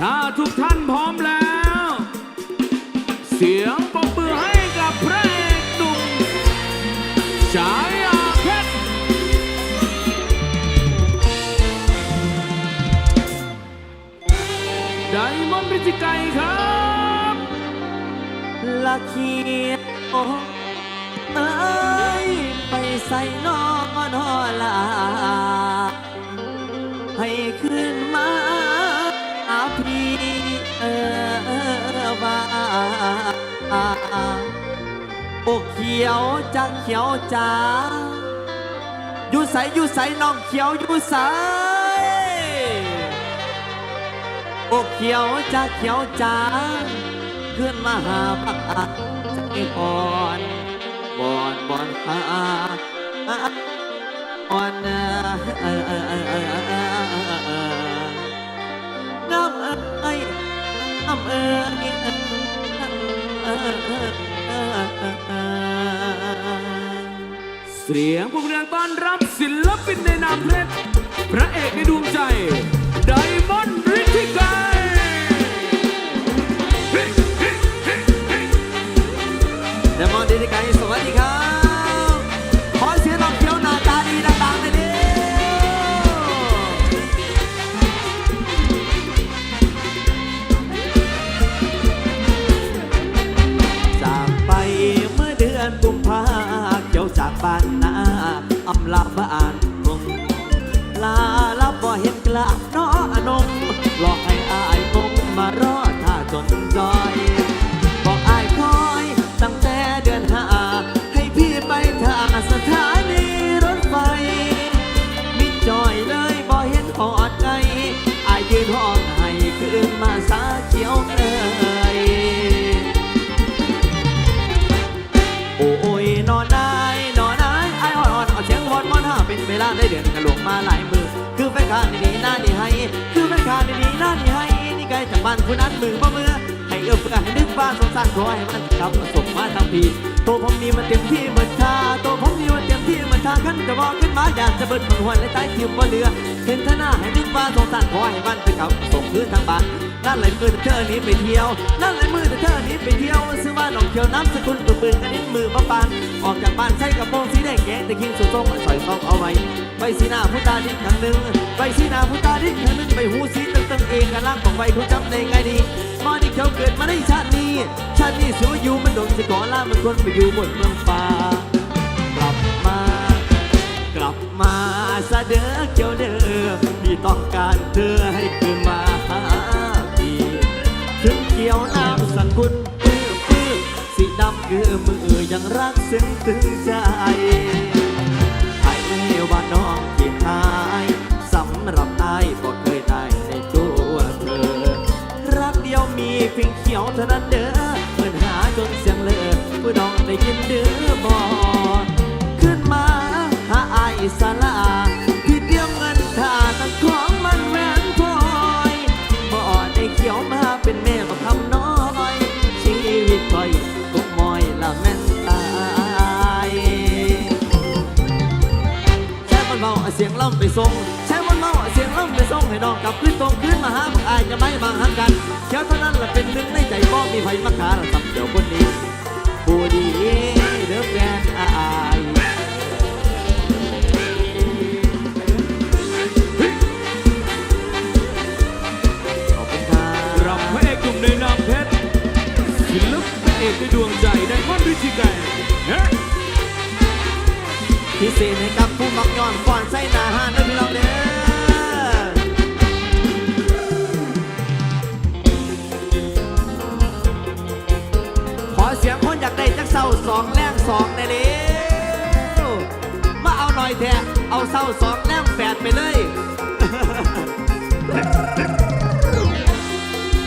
ถ้าทุกท่านพร้อมแล้ว เสียงปรบมือให้กับพระเอกหนุ่มฉายาเพชรไดมอนด์ริจิไกครับละเคียโอเอ้ยไปใส่นอนอลา ปกเขียวจักเขียวจ้าอยู่ใสอยู่ใสน้องเขียวอยู่ใสปกเขียวจักเขียวจ้าขึ้นมาหาปักอาใจอ่อนบอนบอนอาอ่อนน้ำเอ้ยน้ำเอ้ย เสียงพวกเออเออเสียงต้อนรับศิลปินในนามเพชรพระเอกในดวงใจไดมอนด์ริทิกายไดมอนด์ริทิกาสวัสดีครับ นข้านี่หน้านี่ให้นี่ไกลจากบ้านผู้นั้นมือบ่มือให้เอื้อเฟื้อให้นึกบ้าสงสารขอให้มันกลับมาส่งมาทางพีตัวผมนี่มันเต็มที่เหมือนชาตัวผมนี่มันเต็มที่เหมือนชาขันจะบอกขึ้นมาอยากจะเบิดมันหวนและใต้ทิมบ่เหลือเห็นท่าหน้าให้นึกบ้าสงสารขอให้มันไปกลับส่งคืนทางบ้านนั่นไหลมือแต่เธอหนี้ไปเที่ยวนั่นไหลมือแต่เธอหนี้ไปเที่ยวซื้อบ้านน้องเขียวน้ำสกุลปืนปืนกันนิ้มือมาปานออกจากบ้านใส่กระโปรงสีแดงแกงแต่คิงสุดทรงใส่ซองเอาไว้ใบสีหน้าผู้ตาดิ้นครั้งหนึ่งใบสีหน้าผู้ตาดิ้นครั้งหนึ่งใบหูสี ตึงตึงเองกันล่างของใบคุณจำได้ไงดีมอนี่เขาเกิดมาในชาตินี้ ชาตินี้สิวอยู่มันโดนสิขอลามันคนไปอยู่บนเมืองฟ้า กลับมา กลับมาซะเด้อเกี่ยวเด้อพี่ต้องการเธอให้คืนมาหาพี่ถึงเกี่ยวน้ำสันคุณปื้อปื้อสีดำคือมือยังรักซึ้งถึงใจ ล่ำไปส่งใช้มันเมาเอเสียงล่ำไปส่งให้น้องกลับขึ้นตรงขึ้นมาหาพวกอายจะไม่มาหากันเที่เท่านั้นละเป็นหนึ่งในใจบ่มีไผมาขาละสับเดี๋ยวคนนี้ผู้ดีเด้อแฟนอายขอบคุณครับรับพระเอกหนุ่มในนามเพชรศิลปินเอกในดวงใจไดมอนด์ริจิไกเฮ้พิเศษให้กับผู้มักย้อนก่อนใส่นา ร้าสองแรงสองในเร็วมาเอาหน่อยแท้เอาเศร้าสองแรงแปดไปเลย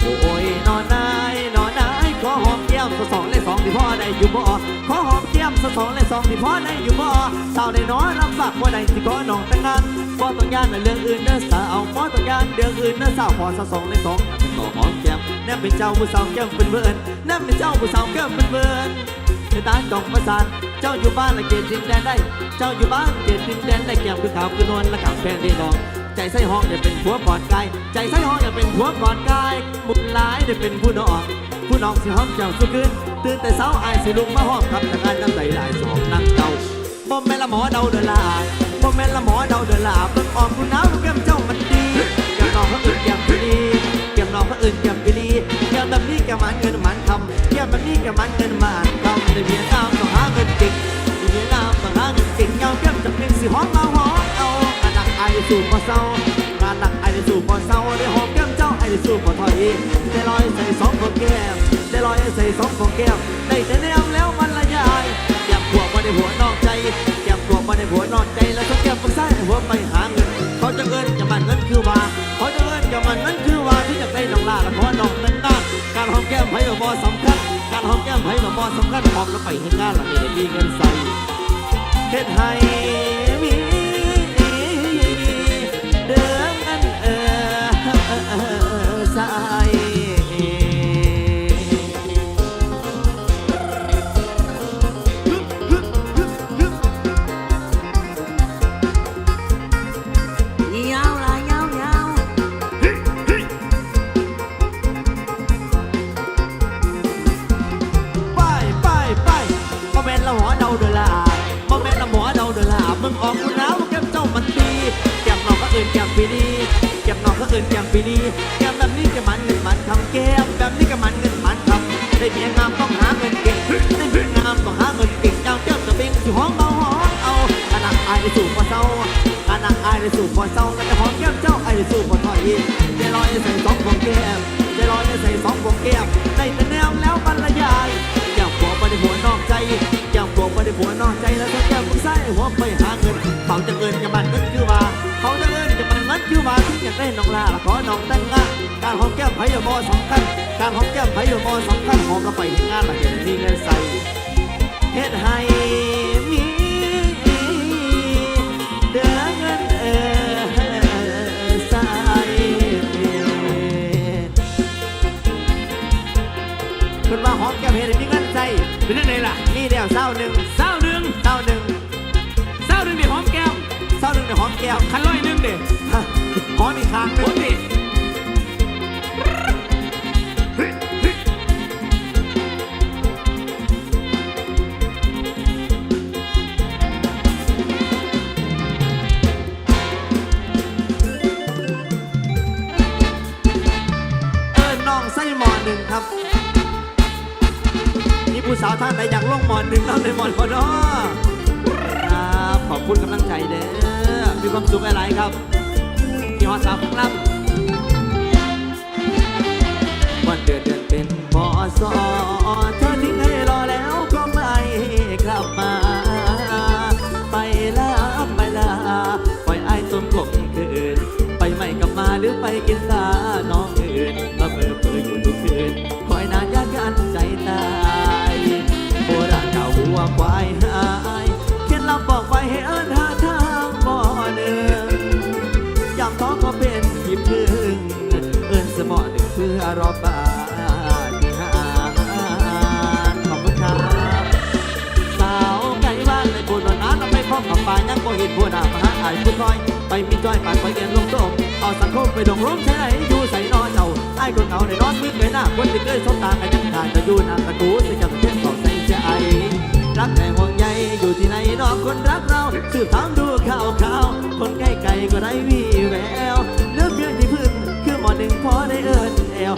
โอ้ยนอนนายนอนนายขอหอมแก้มสักสองและสองที่พ่อได้อยู่บ่ขอหอมแก้มสักสองและสองที่พ่อได้อยู่บ่สาได้น้อยรับฝากว่าใดที่ขอน้องแต่งงานบ่ต้องยานในเรื่องอื่นเด้อสาวบ่ต้องยานเรื่องอื่นเด้อสาวขอสักสองและสองขอหอมแก้มแนบเป็นเจ้าผู้สาวแก้มเป็นเบิร์นแนบเป็นเจ้าผู้สาวแก้มเป็นเบิร์น ในตาจองประสานเจ้าอยู่บ้านละเกตดินแดนได้ เจ้าอยู่บ้านเกตดินแดนได้แก้มคือขาวคือนวลและขาวแพงดีนอง ใจไส้ห้องอย่าเป็นผัวก่อนกายใจไส้ห้องอย่าเป็นผัวก่อนกายมุนหลายได้เป็นผู้น้องผู้น้องสิห้อมเจ้าสุขึ้นตื่นแต่เช้าอายสิลุกมาห้อมครับทางานน้ำใจหลายสองนั่งเจ้าบ่แม่ละหมอเดาเดือลาบ่แม่ละหมอเดาเดือลาเบิ่งออมผู้น้ำแก้มเจ้ามันดีแก้มน้องเขาอื่นแก้มพี่ดีแก้มน้องเขาอื่นแก้มพี่ดีแก้มแบบนี้แก้มมันเงินมันคำแก้มแบบนี้แก้มมันเงินมันคำ ได้เมียงามต้องหาเงินเก่งได้เมียงามต้องหาเงินเก่งเงาแก้มจับเพ่งสิห้อมเอาห้อมเอากระดักไอายสู่พอเศร้างานหนักไอายสู่พอเศร้าได้หอมแก้มเจ้าไอายสู่พอถอยได้ลอยใส่สองคนแก้มได้ลอยใส่สองของแก้วได้แต่แนมแล้วมันละยายแก้มขวบมาในหัวนอกใจแก้มขวบมาในหัวนอกใจแล้วก็แก้มปักซ้ายหัวไปหาเงิน เขาจะเอิ้นจะมันเงินคือว่าเขาจะเอิ้นจะมันเงินคือว่าที่จะได้น้องลาละขอน้องนั้นงาน การหอมแก้มไผ่บ่สำคัญ การหอมแก้มไผ่บ่สำคัญหอมแล้วไปเห็นงานละนี่ได้มีเงินใส่เฮ็ดให้ แก้มน้องก็เอื่นแก้มปีดีแก้มแบบนี้ก็มันเงินมันคำแก้มแบบนี้ก็มันเงินมันคำได้เมียงามต้องหาเงินเก่งได้เมียงามต้องหาเงินเก่งเจ้าเจ้าจะเบ่งสิห้องเอาห้องเอาขนาดอายได้สู่พอเศร้าขนาดอายได้สู่พอเศร้าแล้วจะหอมแก้มเจ้าอายได้สู่พอถอยใจลอยใส่สองของแก้มใจลอยใส่สองของแก้มได้แต่แนวแล้วบรรยายอย่าหัวไปในหัวนอกใจอย่าหัวไปในหัวนอกใจแล้วถ้าแก้มมึงใส่หัวไปหาเงินเขาจะเงินจะมันเงินคือว่าเขาจะ คือว่าทุกอยางได้น้องลาขอน้องแต่งงานการหอมแก้มไผ่ยมอสำคัญการหอมแก้มไผ่ยมอสำคัญหอมเราไปที่งานมาเห็นทีเงินใส่เฮ็ดให้ หอมอีกครั้งหโคนึ่งตรดิเอิญน้องไส้หมอหนึ่งครับมีผู้สาวท่านใดอยากลงหมอนหนึ่งน้องในหมอนพอดอครับขอบคุณกำลังใจเด้อมีความสุขอะไรครับ ที่ฮอดสาวของลำวันเดือนเดือนเป็นพอสอเธอทิ้งให้รอแล้วก็ไม่กลับมา ไปลาไปลาปล่อยไอ้ายต้นกลมคืน ไปไม่กลับมาหรือไปกินตา เห็นผู้หน้ามหาอายผู้คอย ไปมีจ้อยปาดไปเรียนลงโตมเอาสังคมไปดงร่มใช้ไหนอยู่ใส่นอเจ้าไอ้คนเหงาในนอนมืดไปหน้าคนที่เคยสบตากันยังทานจะอยู่นางตะกูจะจำเพื่นสองใส่ใจรักแต่ห่วงใยอยู่ที่ไหนนอกคนรักเราสืบถามดูข่าวข่าวคนใกล้ไกลก็ได้วีแววเลือกเพื่อนที่พึ่งคือหมอหนึ่งพอได้เอิญแอว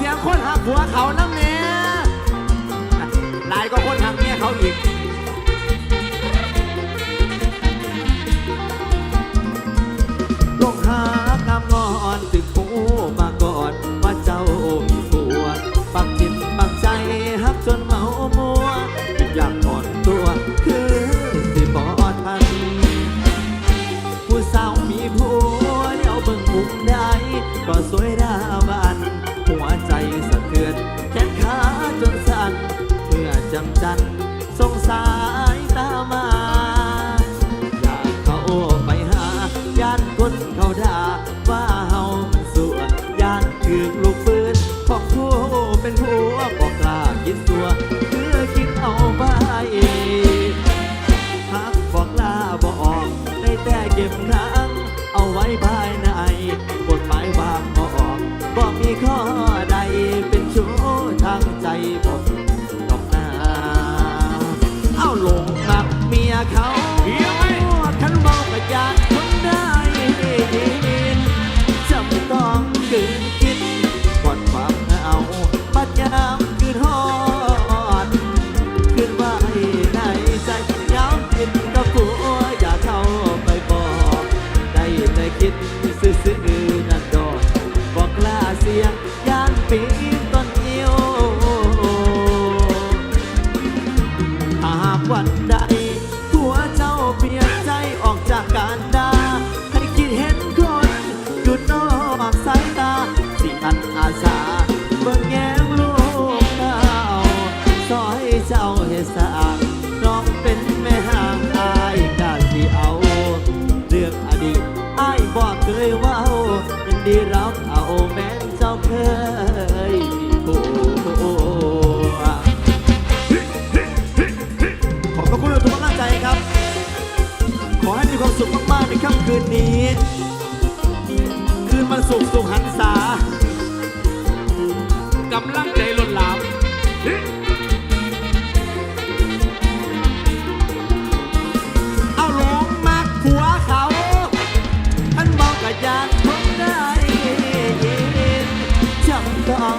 เสียงคนหักหัวเขาน้ำเนี้ยหลายก็คนหักเมียเขาอีก สุขมากๆในค่ำคืนนี้ คืนมันสุขสุขหันษากำลังใจล้นหลามเอาหลงมากหัวเขาท่านบอกกับยานทนได้จำต้อง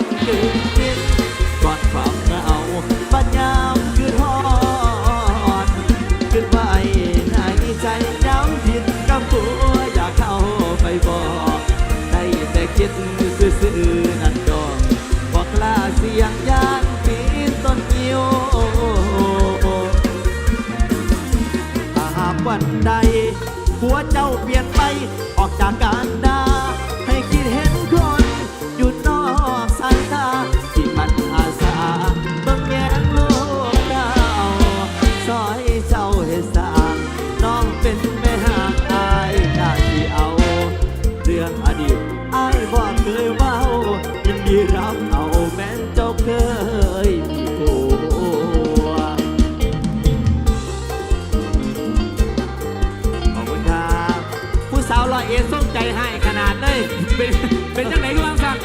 องใจให้ขนาดเลยเป็นเป็นจังไหนก็วางสั่ง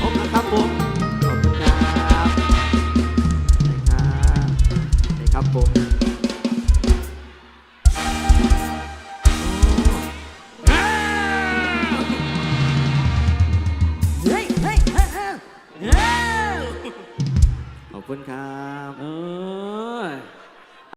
ผมนะครับผมขอบคุณครับนะครับผมขอบคุณครับ